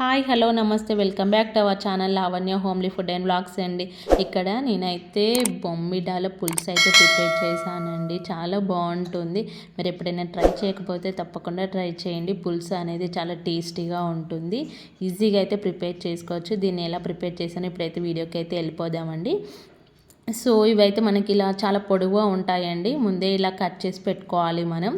Hi hello నమస్తే. Welcome back to our channel Lavanya homely food and blogs అండి. ఇక్కడ నేనైతే బొమ్మిడాల పులుసు అయితే ప్రిపేర్ చేశానండి. చాలా బాగుంటుంది. మీరు ఎప్పుడైనా ట్రై చేయకపోతే తప్పకుండా ట్రై చేయండి. పులుసు అనేది చాలా టేస్టీగా ఉంటుంది. ఈజీగా అయితే ప్రిపేర్ చేసుకోవచ్చు. దీన్ని ఎలా ప్రిపేర్ చేశాను ఇప్పుడైతే వీడియోకి అయితే వెళ్ళిపోదామండి. సో ఇవైతే మనకి ఇలా చాలా పొడవుగా ఉంటాయండి. ముందే ఇలా కట్ చేసి పెట్టుకోవాలి మనం.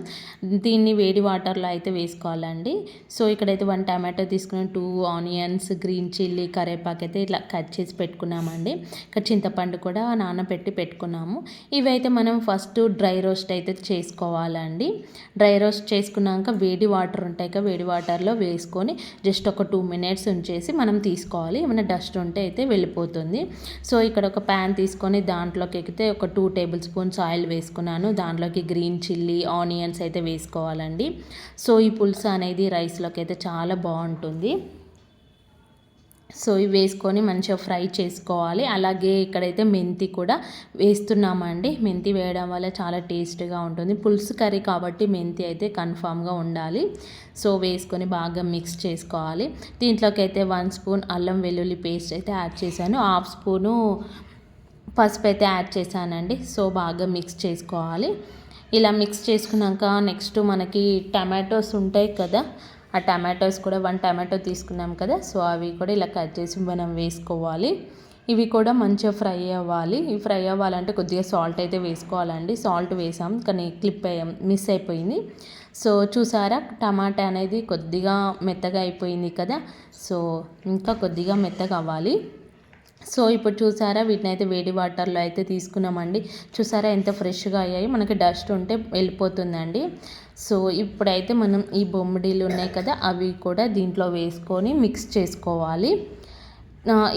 దీన్ని వేడి వాటర్లో అయితే వేసుకోవాలండి. సో ఇక్కడైతే వన్ టమాటో తీసుకుని టూ ఆనియన్స్ గ్రీన్ చిల్లీ కరేపాకు అయితే ఇలా కట్ చేసి పెట్టుకున్నామండి. ఇక్కడ చింతపండు కూడా నానబెట్టి పెట్టుకున్నాము. ఇవైతే మనం ఫస్ట్ డ్రై రోస్ట్ అయితే చేసుకోవాలండి. డ్రై రోస్ట్ చేసుకున్నాక వేడి వాటర్ ఉంటాయి కదా వేడి వాటర్లో వేసుకొని జస్ట్ ఒక టూ మినిట్స్ ఉంచేసి మనం తీసుకోవాలి. ఏమైనా డస్ట్ ఉంటే అయితే వెళ్ళిపోతుంది. సో ఇక్కడ ఒక ప్యాన్ తీసుకొని దాంట్లోకి ఎక్కితే ఒక టూ టేబుల్ స్పూన్స్ ఆయిల్ వేసుకున్నాను. దాంట్లోకి గ్రీన్ చిల్లీ ఆనియన్స్ అయితే వేసుకోవాలండి. సో ఈ పులుసు అనేది రైస్లోకి అయితే చాలా బాగుంటుంది. సో ఇవి వేసుకొని మంచిగా ఫ్రై చేసుకోవాలి. అలాగే ఇక్కడైతే మెంతి కూడా వేస్తున్నామండి. మెంతి వేయడం వల్ల చాలా టేస్ట్గా ఉంటుంది. పులుసు కర్రీ కాబట్టి మెంతి అయితే కన్ఫామ్గా ఉండాలి. సో వేసుకొని బాగా మిక్స్ చేసుకోవాలి. దీంట్లోకి అయితే వన్ స్పూన్ అల్లం వెల్లుల్లి పేస్ట్ అయితే యాడ్ చేశాను. హాఫ్ స్పూను పసుపు అయితే యాడ్ చేశానండి. సో బాగా మిక్స్ చేసుకోవాలి. ఇలా మిక్స్ చేసుకున్నాక నెక్స్ట్ మనకి టమాటోస్ ఉంటాయి కదా. ఆ టమాటోస్ కూడా వన్ టమాటో తీసుకున్నాం కదా. సో అవి కూడా ఇలా కట్ చేసి మనం వేసుకోవాలి. ఇవి కూడా మంచిగా ఫ్రై అవ్వాలి. ఇవి ఫ్రై అవ్వాలంటే కొద్దిగా సాల్ట్ అయితే వేసుకోవాలండి. సాల్ట్ వేసాం కానీ క్లిప్ మిస్ అయిపోయింది. సో చూసారా? టమాటా అనేది కొద్దిగా మెత్తగా అయిపోయింది కదా. సో ఇంకా కొద్దిగా మెత్తగా అవ్వాలి. సో ఇప్పుడు చూసారా వీటిని అయితే వేడి వాటర్లో అయితే తీసుకున్నామండి. చూసారా ఎంత ఫ్రెష్గా అయ్యాయి. మనకి డస్ట్ ఉంటే వెళ్ళిపోతుందండి. సో ఇప్పుడైతే మనం ఈ బొమ్మిడీలు ఉన్నాయి కదా అవి కూడా దీంట్లో వేసుకొని మిక్స్ చేసుకోవాలి.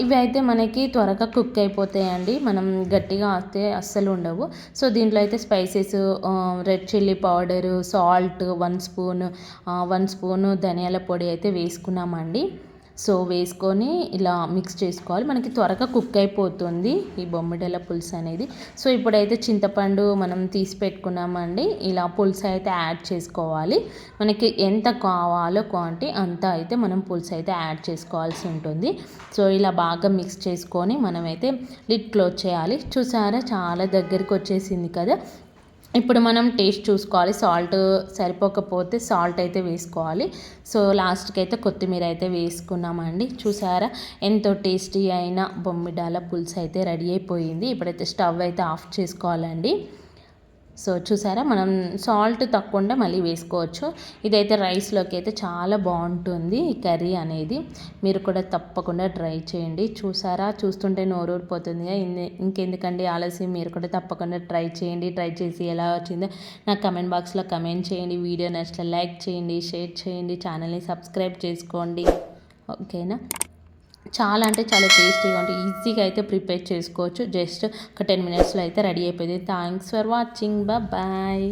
ఇవి అయితే మనకి త్వరగా కుక్ అయిపోతాయండి. మనం గట్టిగా వస్తే అస్సలు ఉండవు. సో దీంట్లో అయితే spices red chilli powder salt one spoon one spoon ధనియాల పొడి అయితే వేసుకున్నామండి. సో వేసుకొని ఇలా మిక్స్ చేసుకోవాలి. మనకి త్వరగా కుక్ అయిపోతుంది ఈ బొమ్మిడల పులుసు అనేది. సో ఇప్పుడైతే చింతపండు మనం తీసి పెట్టుకున్నామండి. ఇలా పులుసు అయితే యాడ్ చేసుకోవాలి. మనకి ఎంత కావాలో క్వాంటిటీ అంత అయితే మనం పులుసు అయితే యాడ్ చేసుకోవాల్సి ఉంటుంది. సో ఇలా బాగా మిక్స్ చేసుకొని మనమైతే లిడ్ క్లోజ్ చేయాలి. చూసారా? చాలా దగ్గరికి వచ్చేసింది కదా? ఇప్పుడు మనం టేస్ట్ చూసుకోవాలి. సాల్ట్ సరిపోకపోతే సాల్ట్ అయితే వేసుకోవాలి. సో లాస్ట్కి అయితే కొత్తిమీర అయితే వేసుకున్నామండి. చూసారా? ఎంతో టేస్టీ అయిన బొమ్మిడాల పులుసు అయితే రెడీ అయిపోయింది. ఇప్పుడైతే స్టవ్ అయితే ఆఫ్ చేసుకోవాలండి. సో చూసారా మనం సాల్ట్ తక్కువ మళ్ళీ వేసుకోవచ్చు. ఇదైతే రైస్లోకి అయితే చాలా బాగుంటుంది ఈ కర్రీ అనేది. మీరు కూడా తప్పకుండా ట్రై చేయండి. చూసారా? చూస్తుంటే నోరూరిపోతుంది. ఇంకెందుకండి ఆలస్యం? మీరు కూడా తప్పకుండా ట్రై చేయండి. ట్రై చేసి ఎలా వచ్చిందో నాకు కమెంట్ బాక్స్లో కమెంట్ చేయండి. వీడియో నచ్చితే లైక్ చేయండి షేర్ చేయండి ఛానల్ని సబ్స్క్రైబ్ చేసుకోండి. ఓకేనా? చాలా అంటే చాలా టేస్టీగా ఉంటుంది ఈజీగా అయితే ప్రిపేర్ చేసుకోవచ్చు. జస్ట్ ఒక టెన్ మినిట్స్లో అయితే రెడీ అయిపోయింది. Thanks for watching. బాయ్